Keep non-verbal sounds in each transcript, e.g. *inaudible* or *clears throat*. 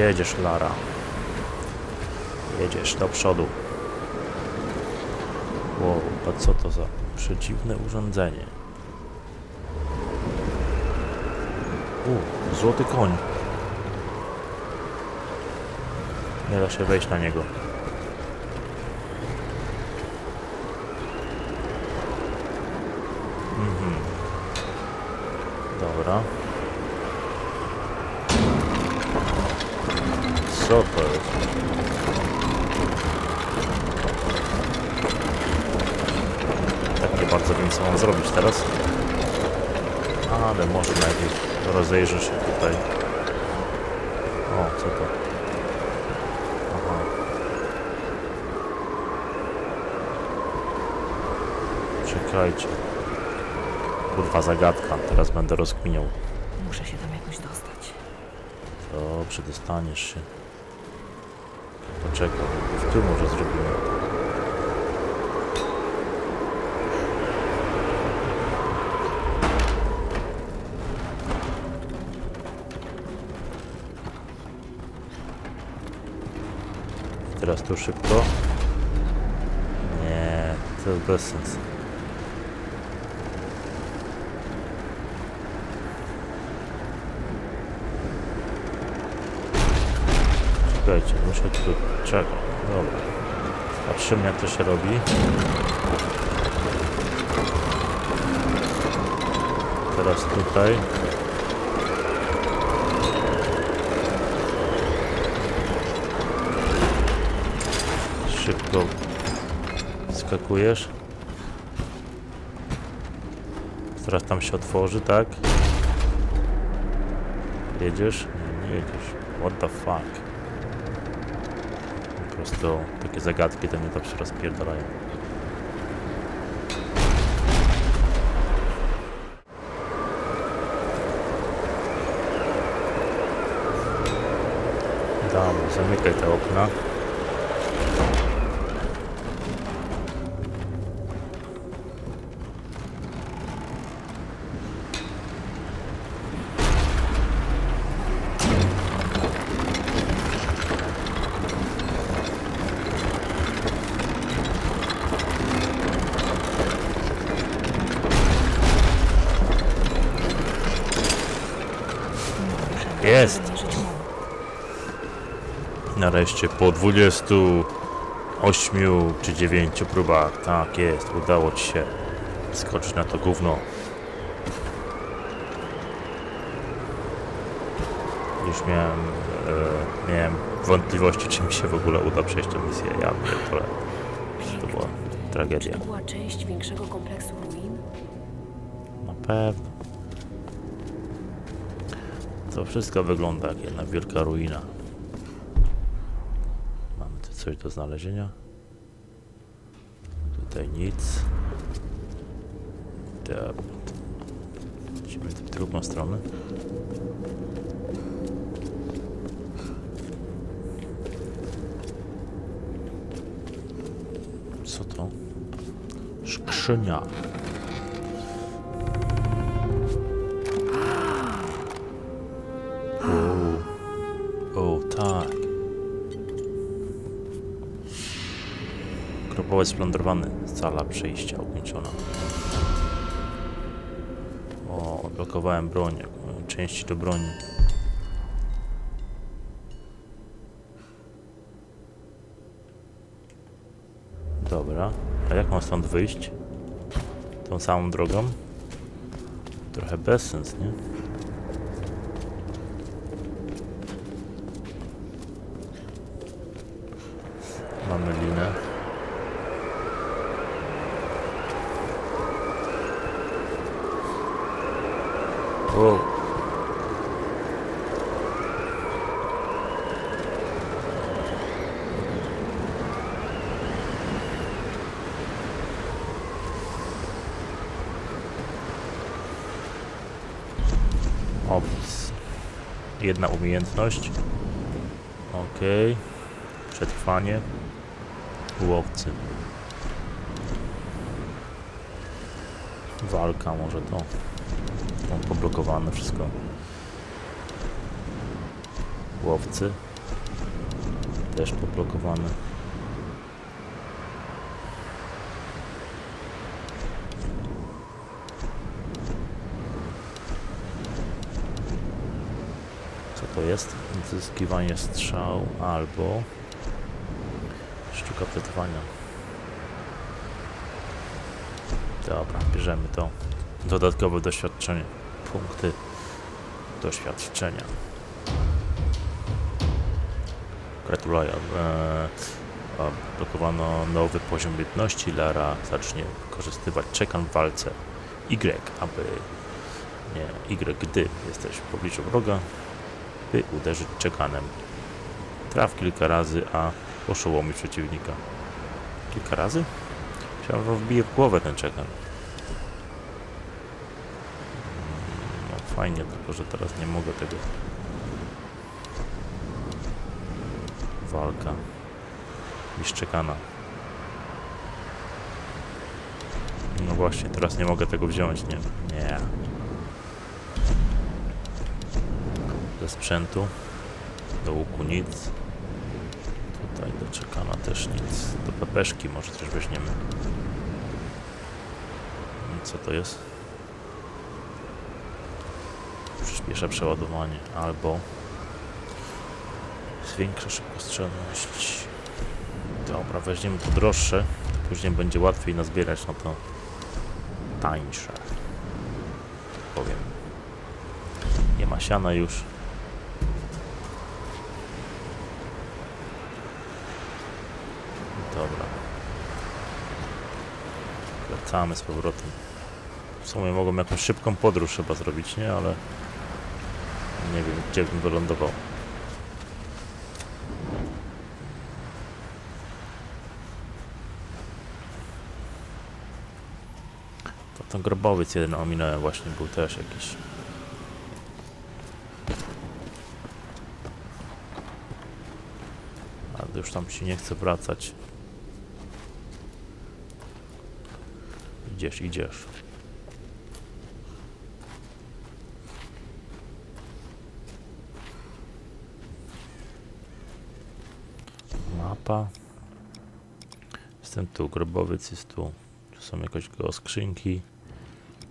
Jedziesz, Lara. Jedziesz do przodu. Wow, a co to za przedziwne urządzenie? U, złoty koń. Nie da się wejść na niego. Mhm. Dobra. Co to jest? Tak nie bardzo wiem co mam zrobić teraz. Ale może najpierw rozejrzę się tutaj. O, co to? Aha. Czekajcie. Kurwa zagadka, teraz będę rozkminiał. Muszę się tam jakoś dostać. Dobrze, dostaniesz się. Poczekaj, w tył może zrobimy. Teraz tu szybko. Nie, to jest bez sensu. Czekajcie, muszę tu... Czekaj, dobra. Patrzymy jak to się robi. Teraz tutaj. Szybko skakujesz. Teraz tam się otworzy, tak? Jedziesz? Nie, nie jedziesz. What the fuck? Po prostu takie zagadki to mnie się rozpierdalają. Dobra, zamykaj te okna. Jest. Nareszcie po 28 czy 9 próbach, tak jest, udało ci się skoczyć na to gówno. Już miałem, e, miałem wątpliwości, czy mi się w ogóle uda przejść tę misję. Ja pierdolę. To była tragedia. To była część większego kompleksu ruin? Na pewno. To wszystko wygląda jak jedna wielka ruina. Mamy tu coś do znalezienia. Tutaj nic. Dobra. Idziemy w drugą stronę. Co to? Skrzynia. Grobowiec splądrowany. Sala przejścia ukończona. O, odblokowałem broń. Części do broni. Dobra. A jak mam stąd wyjść? Tą samą drogą? Trochę bez sens, nie? Mamy O. Opis. Jedna umiejętność. Okej. Przetrwanie. Łowcy. Walka może to. Mam poblokowane wszystko. Łowcy. Też poblokowany. Co to jest? Zyskiwanie strzał albo sztuka przetrwania. Dobra, bierzemy to. Dodatkowe doświadczenie. Punkty doświadczenia. Gratuluję. A, blokowano nowy poziom biedności. Lara zacznie wykorzystywać czekan w walce. Y, aby... Nie, Y, gdy jesteś w pobliżu wroga, by uderzyć czekanem. Traf kilka razy, a oszołomi przeciwnika. Kilka razy? Myślałem, że wbije w głowę ten czekan. No fajnie, tylko że teraz nie mogę tego. Walka. Mistrz czekana. No właśnie, teraz nie mogę tego wziąć, nie? Nie. Ze sprzętu. Do łuku nic. Tutaj do czekana też nic. Do pepeszki może też weźmiemy. Co to jest? Przyspiesza przeładowanie albo zwiększa szybkostrzelność. Dobra, weźmiemy to droższe, to później będzie łatwiej nazbierać, no to tańsze. Powiem. Nie ma siana już. Dobra. Wracamy z powrotem. W sumie mogą jakąś szybką podróż chyba zrobić, nie? Ale nie wiem, gdzie bym wylądował. To ten grobowiec jeden ominąłem właśnie, był też jakiś. Ale już tam się nie chce wracać. Idziesz, idziesz. Mapa. Jestem tu, grobowiec jest tu. Tu są jakoś go skrzynki.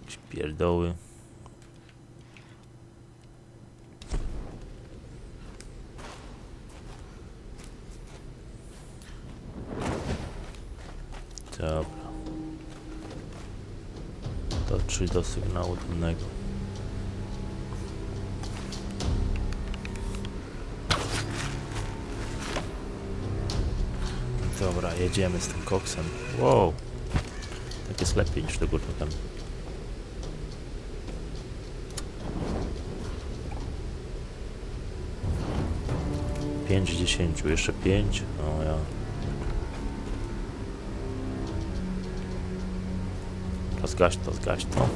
Jakieś pierdoły. Dobra. Dotrzyj do sygnału dymnego. Dobra, jedziemy z tym koksem. Wow. Tak jest lepiej niż tego tam. Pięć dziesięciu, jeszcze pięć. No ja. To zgaś to, zgaś to.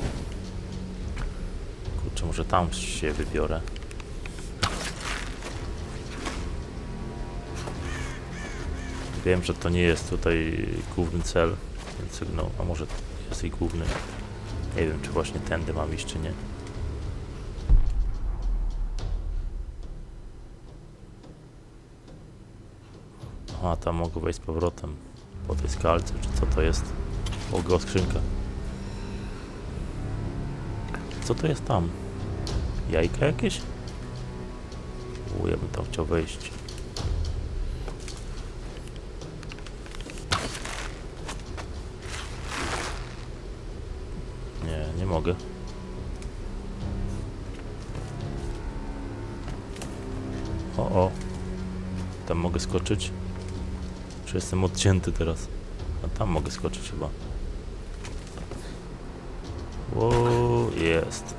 Kurczę, może tam się wybiorę. Wiem, że to nie jest tutaj główny cel, ten sygnał, a może jest i główny. Nie wiem, czy właśnie tędy mam iść, czy nie. A, tam mogę wejść z powrotem po tej skalce, czy co to jest? Ogo, skrzynka. Co to jest tam? Jajka jakieś? U, ja bym tam chciał wejść. Skoczyć? Czy jestem odcięty teraz? A tam mogę skoczyć chyba. Ło, jest.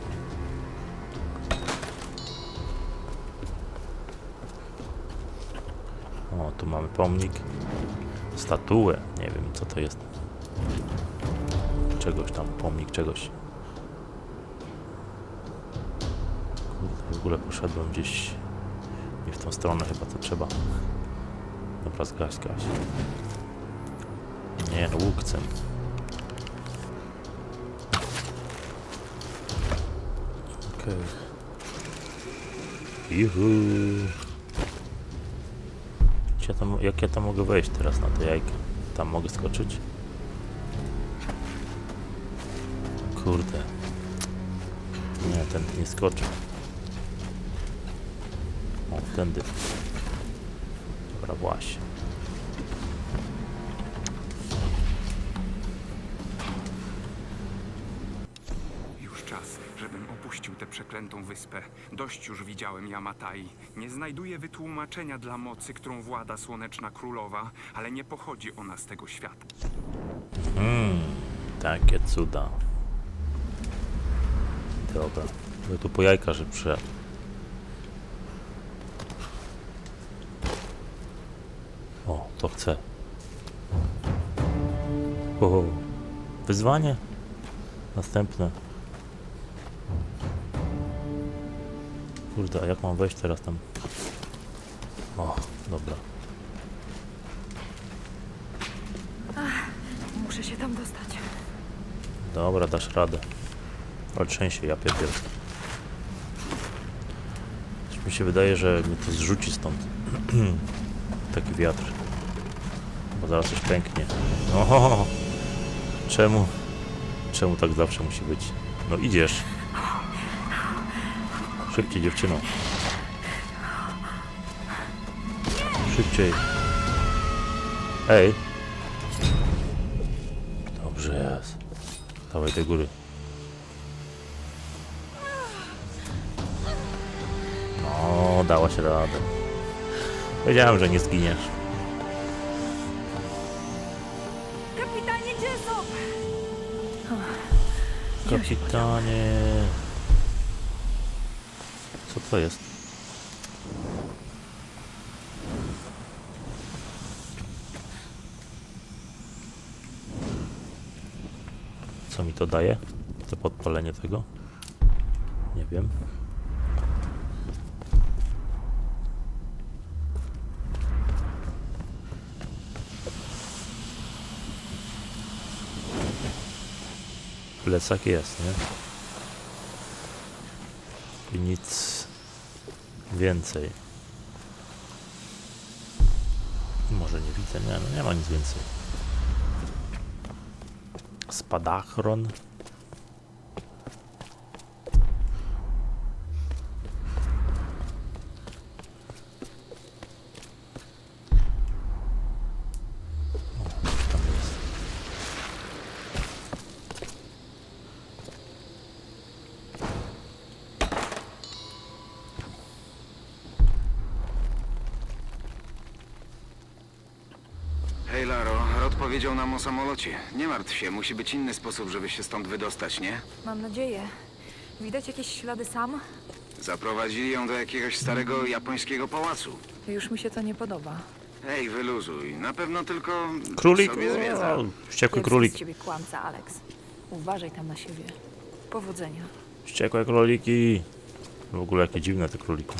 O, tu mamy pomnik. Statuę. Nie wiem, co to jest. Czegoś tam, pomnik czegoś. Kurde, w ogóle poszedłem gdzieś nie w tą stronę chyba, co trzeba. Dobra, zgaś, zgaś. Nie, no łukcem. Okej. Juhu. ja tam, jak ja tam mogę wejść teraz na to jajko? Tam mogę skoczyć? Kurde. Nie, ten nie skoczy. O, tędy. Właśnie. Już czas, żebym opuścił tę przeklętą wyspę. Dość już widziałem Yamatai. Nie znajduję wytłumaczenia dla mocy, którą włada Słoneczna Królowa, ale nie pochodzi ona z tego świata. Takie cuda. Dobra. Ja tu po jajka, że przyszedł. O, to chcę. O, wyzwanie? Następne. Kurde, a jak mam wejść teraz tam? O, dobra. Muszę się tam dostać. Dobra, dasz radę. Ale trzęsie, ja pierdziel. Coś mi się wydaje, że mnie to zrzuci stąd. *clears throat* Taki wiatr. Bo zaraz coś pęknie. Oho! Czemu? Czemu tak zawsze musi być? No idziesz. Szybciej dziewczyno. Szybciej. Ej. Dobrze jest. Dawaj tej góry. No, dałaś radę. Wiedziałem, że nie zginiesz. Kapitanie. Co to jest? Co mi to daje? To podpalenie tego? Nie wiem. Plecak jest, nie? I nic więcej. Może nie widzę, nie, no nie ma nic więcej. Spadachron. O, coś tam jest. Hej Laro, Rod powiedział nam o samolocie. Nie martw się, musi być inny sposób, żeby się stąd wydostać, nie? Mam nadzieję. Widać jakieś ślady sam? Zaprowadzili ją do jakiegoś starego japońskiego pałacu. Już mi się to nie podoba. Hej, wyluzuj. Na pewno tylko Królik! sobie zwiedza. O, wściekły królik. z ciebie kłamca, Alex. Uważaj tam na siebie. Powodzenia. Wściekłe króliki. W ogóle jakie dziwne te króliki.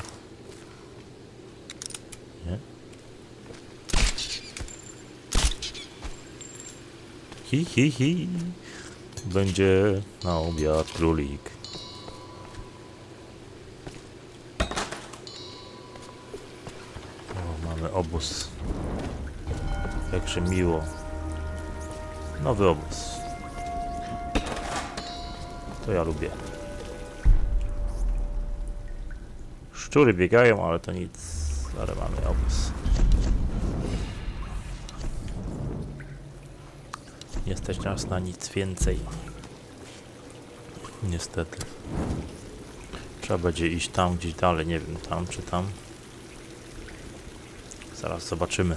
Hi, hi, hi. Będzie na obiad królik. O, mamy obóz. Jakże miło. Nowy obóz. To ja lubię. Szczury biegają, ale to nic. Ale mamy obóz. Nie stać nas na nic więcej. Niestety. Trzeba będzie iść tam gdzieś dalej, nie wiem, tam czy tam. Zaraz zobaczymy.